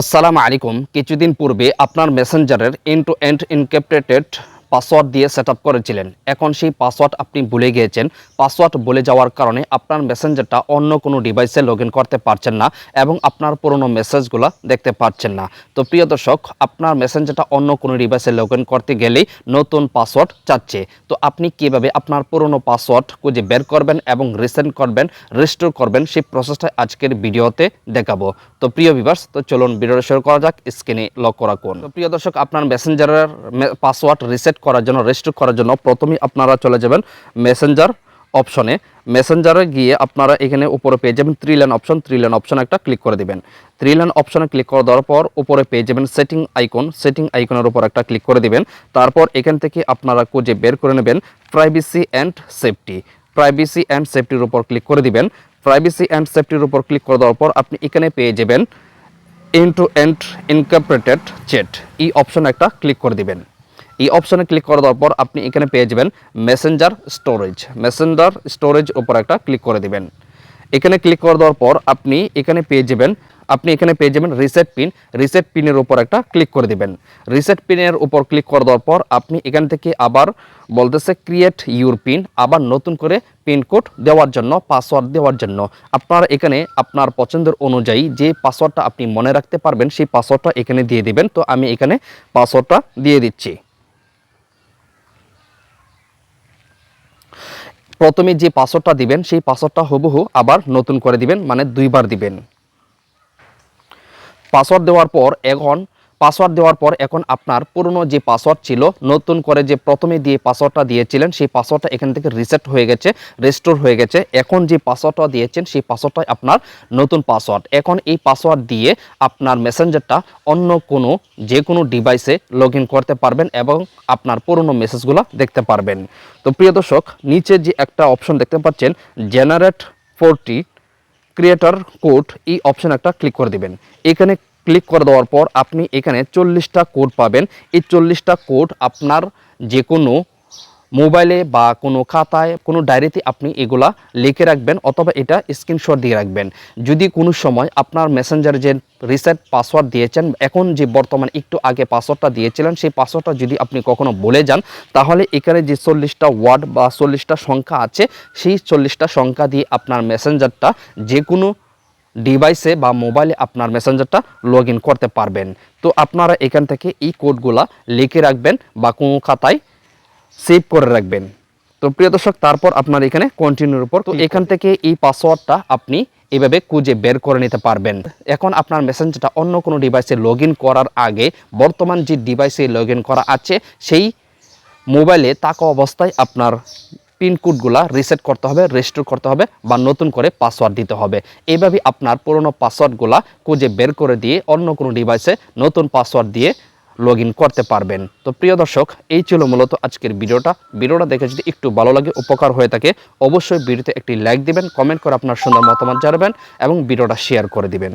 আসসালামু আলাইকুম। কিছুদিন পূর্বে আপনার মেসেঞ্জারের end to end encrypted password দিয়ে সেট করেছিলেন। এখন সেই পাসওয়ার্ড আপনি ভুলে গিয়েছেন। পাসওয়ার্ড ভুলে যাওয়ার কারণে আপনার মেসেঞ্জারটা অন্য কোনো ডিভাইসে লগ করতে পারছেন না এবং আপনার পুরনো মেসেজগুলো দেখতে পাচ্ছেন না। তো প্রিয় দর্শক, আপনার মেসেঞ্জারটা অন্য কোনো ডিভাইসে লগ করতে গেলেই নতুন পাসওয়ার্ড চাচ্ছে। তো আপনি কীভাবে আপনার পুরনো পাসওয়ার্ড খুঁজে বের করবেন এবং রিসেন্ট করবেন রিস্টোর করবেন, সেই প্রসেসটা আজকের ভিডিওতে দেখাবো। তো প্রিয় ভিভার্স তো চলুন ভিডিওটা শুরু করা যাক স্ক্রিনে লক করা কোন প্রিয় দর্শক, আপনার মেসেঞ্জারের পাসওয়ার্ড রিসেট করার জন্য রেজিস্টার করার জন্য প্রথমেই আপনারা চলে যাবেন মেসেঞ্জার অপশনে মেসেঞ্জারে গিয়ে আপনারা এখানে উপরে পেয়ে যাবেন three line option three line option একটা ক্লিক করে দিবেন। থ্রি লাইন অপশনে ক্লিক করে দেওয়ার পর উপরে পেয়ে যাবেন সেটিং আইকন সেটিং আইকনের উপর একটা ক্লিক করে দিবেন। তারপর এখান থেকে আপনারা খুঁজে বের করে নেবেন privacy and safety privacy and সেফটির উপর ক্লিক করে দিবেন। প্রাইভেসি অ্যান্ড সেফটির উপর ক্লিক করে দেওয়ার পর আপনি এখানে পেয়ে যাবেন এন্ড টু এন্ড ইনকর্পোরেটেড চেট এই অপশনে একটা ক্লিক করে দিবেন। এই অপশনে ক্লিক করে দেওয়ার পর আপনি এখানে পেয়ে যাবেন মেসেঞ্জার স্টোরেজ মেসেঞ্জার স্টোরেজ উপর একটা ক্লিক করে দিবেন। এখানে ক্লিক করে দেওয়ার পর আপনি এখানে পেয়ে যাবেন, আপনি এখানে পেয়ে যাবেন রিসেট পিন রিসেট পিনের উপর একটা ক্লিক করে দিবেন। রিসেট পিনের উপর ক্লিক করে দেওয়ার পর আপনি এখান থেকে আবার বলতেছে ক্রিয়েট ইউর পিন আবার নতুন করে পিন কোড দেওয়ার জন্য পাসওয়ার্ড দেওয়ার জন্য। আপনার এখানে আপনার পছন্দের অনুযায়ী যে পাসওয়ার্ডটা আপনি মনে রাখতে পারবেন, সেই পাসওয়ার্ডটা এখানে দিয়ে দিবেন। তো আমি এখানে পাসওয়ার্ডটা দিয়ে দিচ্ছি। প্রথমে যে পাসওয়ার্ডটা দিবেন, সেই পাসওয়ার্ডটা হুবহু আবার নতুন করে দিবেন মানে দুইবার দিবেন। পাসওয়ার্ড দেওয়ার পর এখন পাসওয়ার্ড দেওয়ার পর এখন আপনার পুরনো যে পাসওয়ার্ড ছিল, নতুন করে যে প্রথমে দিয়ে পাসওয়ার্ডটা দিয়েছিলেন, সেই পাসওয়ার্ডটা এখান থেকে রিসেট হয়ে গেছে রেস্টোর হয়ে গেছে। এখন যে পাসওয়ার্ডটা দিয়েছেন, সেই পাসওয়ার্ডটাই আপনার নতুন পাসওয়ার্ড। এখন এই পাসওয়ার্ড দিয়ে আপনার মেসেঞ্জারটা অন্য কোনো, যে কোনো ডিভাইসে লগ করতে পারবেন এবং আপনার পুরনো মেসেজগুলো দেখতে পারবেন। তো প্রিয় দর্শক, নিচে যে একটা অপশন দেখতে পাচ্ছেন জেনারেট ফোরটি ক্রিয়েটর কোড এই অপশন একটা ক্লিক করে দিবেন। এখানে ক্লিক করে দেওয়ার পর আপনি এখানে চল্লিশটা কোড পাবেন। এই চল্লিশটা কোড আপনার যে কোনো মোবাইলে বা কোনো খাতায়, কোনো ডায়েরিতে আপনি এগুলা লিখে রাখবেন অথবা এটা স্ক্রিনশট দিয়ে রাখবেন। যদি কোনো সময় আপনার মেসেঞ্জার যে রিসেট পাসওয়ার্ড দিয়েছেন, এখন যে বর্তমান একটু আগে পাসওয়ার্ডটা দিয়েছিলেন, সেই পাসওয়ার্ডটা যদি আপনি কখনো বলে যান, তাহলে এখানে যে চল্লিশটা ওয়ার্ড বা চল্লিশটা সংখ্যা আছে, সেই চল্লিশটা সংখ্যা দিয়ে আপনার মেসেঞ্জারটা যে কোনো ডিভাইসে বা মোবাইলে আপনার মেসেঞ্জারটা লগ ইন করতে পারবেন। তো আপনারা এখান থেকে এই কোডগুলা লিখে রাখবেন বা কোনো খাতায় সেভ করে রাখবেন। তো প্রিয় দর্শক তারপর আপনার এখানে কন্টিনিউর উপর। তো এখান থেকে এই পাসওয়ার্ডটা আপনি এভাবে খুঁজে বের করে নিতে পারবেন। এখন আপনার মেসেঞ্জারটা অন্য কোনো ডিভাইসে লগ করার আগে বর্তমান যে ডিভাইসে লগ করা আছে সেই মোবাইলে থাকা অবস্থায় আপনার পিনকোডগুলা রিসেট করতে হবে রেজিস্টোর করতে হবে বা নতুন করে পাসওয়ার্ড দিতে হবে। এইভাবে আপনার পুরনো পাসওয়ার্ডগুলা খুঁজে বের করে দিয়ে অন্য কোনো ডিভাইসে নতুন পাসওয়ার্ড দিয়ে লগ করতে পারবেন। তো প্রিয় দর্শক, এই ছিল মূলত আজকের ভিডিওটা। ভিডিওটা দেখে যদি একটু ভালো লাগে, উপকার হয়ে থাকে, অবশ্যই ভিডিওতে একটি লাইক দিবেন কমেন্ট করে আপনার সুন্দর মতামত জানাবেন এবং ভিডিওটা শেয়ার করে দিবেন।